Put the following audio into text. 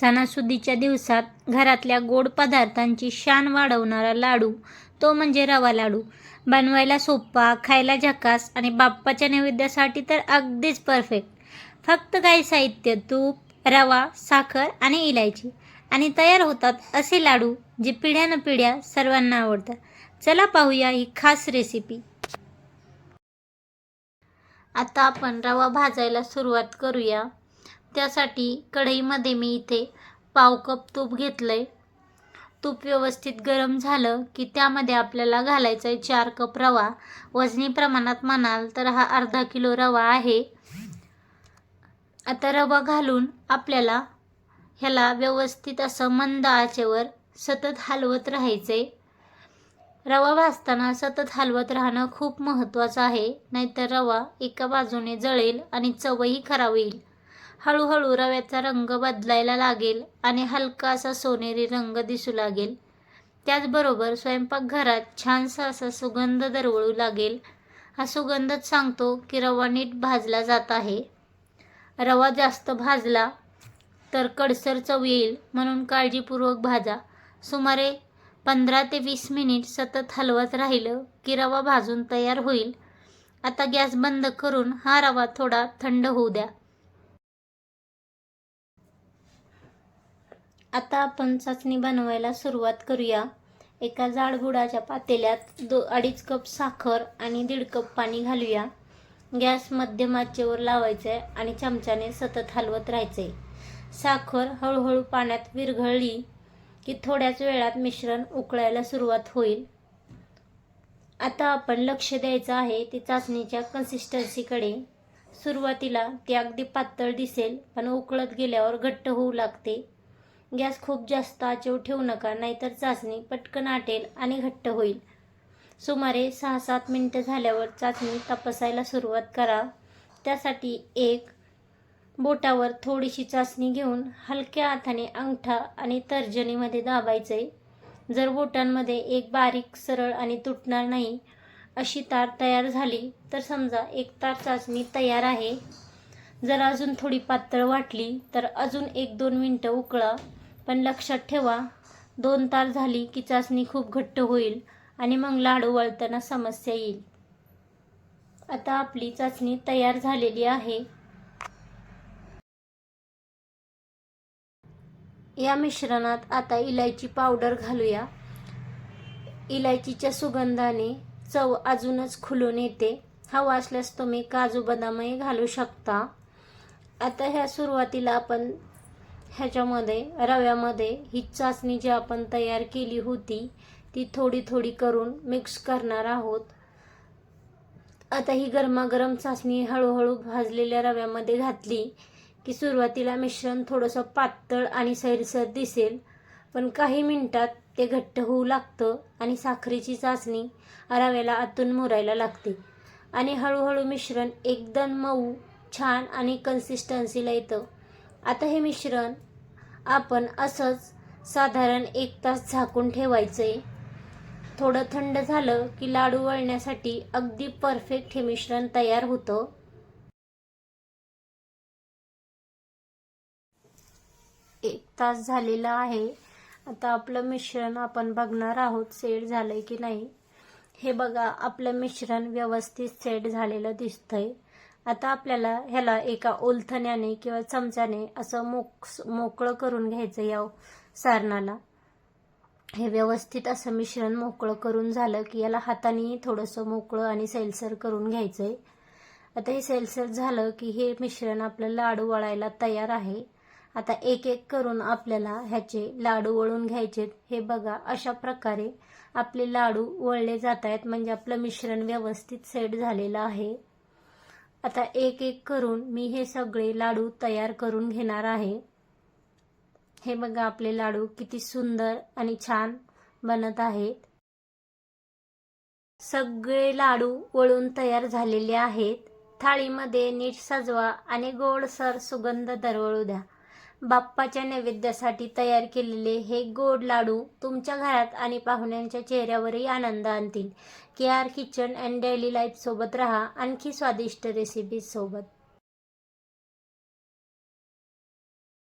सणासुदीच्या दिवसात घरातल्या गोड पदार्थांची शान वाढवणारा लाडू तो म्हणजे रवा लाडू. बनवायला सोपा खायला झकास आणि बाप्पाच्या नैवेद्यासाठी तर अगदीच परफेक्ट फक्त काही साहित्य तूप रवा साखर आणि इलायची. आणि तयार होतात असे लाडू जे पिढ्यानपिढ्या सर्वांना आवडतात. चला पाहूया ही खास रेसिपी आता आपण रवा भाजायला सुरुवात करूया. त्यासाठी कढईमध्ये मी इथे पाव कप तूप घेतलं आहे तूप व्यवस्थित गरम झालं की त्यामध्ये आपल्याला घालायचं आहे चार कप रवा. वजनी प्रमाणात म्हणाल तर हा अर्धा किलो रवा आहे. आता रवा घालून आपल्याला ह्याला व्यवस्थित असं मंद आचेवर सतत हलवत राहायचे रवा भाजताना सतत हलवत राहणं खूप महत्त्वाचं आहे नाहीतर रवा एका बाजूने जळेल आणि चवही खराब होईल. हळूहळू रव्याचा रंग बदलायला लागेल आणि हलका असा सोनेरी रंग दिसू लागेल. त्याचबरोबर स्वयंपाकघरात छानसा असा सुगंध दरवळू लागेल. हा सुगंधच सांगतो की रवा नीट भाजला जात आहे. रवा जास्त भाजला तर कडसर चव येईल म्हणून काळजीपूर्वक भाजा. सुमारे पंधरा ते वीस मिनिट सतत हलवत राहिलं की रवा भाजून तयार होईल. आता गॅस बंद करून हा रवा थोडा थंड होऊ द्या. आता आपण चाचणी बनवायला सुरुवात करूया. एका जाडबुडाच्या पातेल्यात दो अडीच कप साखर आणि दीड कप पाणी घालूया. गॅस मध्यम आचेवर लावायचं आहे आणि चमच्याने सतत हलवत राहायचं आहे साखर हळूहळू पाण्यात विरघळली की थोड्याच वेळात मिश्रण उकळायला सुरुवात होईल. आता आपण लक्ष द्यायचं आहे ती चाचणीच्या कन्सिस्टन्सीकडे सुरुवातीला ती अगदी पातळ दिसेल पण उकळत गेल्यावर घट्ट होऊ लागते. गॅस खूप जास्त आचेव ठेवू नका नाहीतर चाचणी पटकन आटेल आणि घट्ट होईल. सुमारे सहा सात मिनटं झाल्यावर चाचणी तपासायला सुरुवात करा. त्यासाठी एक बोटावर थोडीशी चाचणी घेऊन हलक्या हाताने अंगठा आणि तर्जनीमध्ये दाबायचे. जर बोटांमध्ये एक बारीक सरळ आणि तुटणार नाही अशी तार तयार झाली तर समजा एक तार चाचणी तयार आहे. जर अजून थोडी पातळ वाटली तर अजून एक दोन मिनटं उकळा. पण लक्षात ठेवा दोन तार झाली की चाचणी खूप घट्ट होईल आणि मग लाडू वळताना समस्या येईल. आता आपली चाचणी तयार झालेली आहे. या मिश्रणात आता इलायची पावडर घालूया. इलायचीच्या सुगंधाने चव अजूनच खुलून येते. हवा असल्यास तुम्ही काजू बदामही घालू शकता. आता ह्या सुरुवातीला आपण ह्याच्यामध्ये रव्यामध्ये ही चाचणी जी आपण तयार केली होती ती थोडी थोडी करून मिक्स करणार आहोत. आता ही गरमागरम चाचणी हळूहळू भाजलेल्या रव्यामध्ये घातली की सुरुवातीला मिश्रण थोडंसं पातळ आणि सैरसर दिसेल पण काही मिनटात ते घट्ट होऊ लागतं आणि साखरेची चाचणी रव्याला आतून मुरायला लागते. आणि हळूहळू मिश्रण एकदम मऊ छान आणि कन्सिस्टन्सीला येतं. आता हे मिश्रण आपण असंच साधारण एक तास झाकून ठेवायचं. आहे थोडं थंड झालं की लाडू वळण्यासाठी अगदी परफेक्ट हे मिश्रण तयार होतं. एक तास झालेला आहे. आता आपलं मिश्रण आपण बघणार आहोत सेट झालंय की नाही. हे बघा आपलं मिश्रण व्यवस्थित सेट झालेलं दिसतंय. आता आपल्याला ह्याला एका ओलथण्याने किंवा चमच्याने असं मोक मोकळं करून घ्यायचं या सारणाला. हे व्यवस्थित असं मिश्रण मोकळं करून झालं की याला हाताने थोडंसं मोकळं आणि सैलसर करून घ्यायचं आहे आता हे सैलसर झालं की हे मिश्रण आपलं लाडू वळायला तयार आहे. आता एक एक करून आपल्याला ह्याचे लाडू वळून घ्यायचे. हे बघा अशा प्रकारे आपले लाडू वळले जात आहेत म्हणजे आपलं मिश्रण व्यवस्थित सेट झालेलं आहे. आता एक एक करून मी हे सगळे लाडू तयार करून घेणार आहे. हे बघा आपले लाडू किती सुंदर आणि छान बनत आहेत. सगळे लाडू वळून तयार झालेले आहेत. थाळीमध्ये नीट सजवा आणि गोडसर सुगंध दरवळू द्या. बाप्पाच्या नैवेद्यासाठी तयार केलेले हे गोड लाडू तुमच्या घरात आणि पाहुण्यांच्या चेहऱ्यावरही आनंद आणतील. K R kitchen and daily लाईफसोबत रहा राहा. आणखी स्वादिष्ट रेसिपीज सोबत.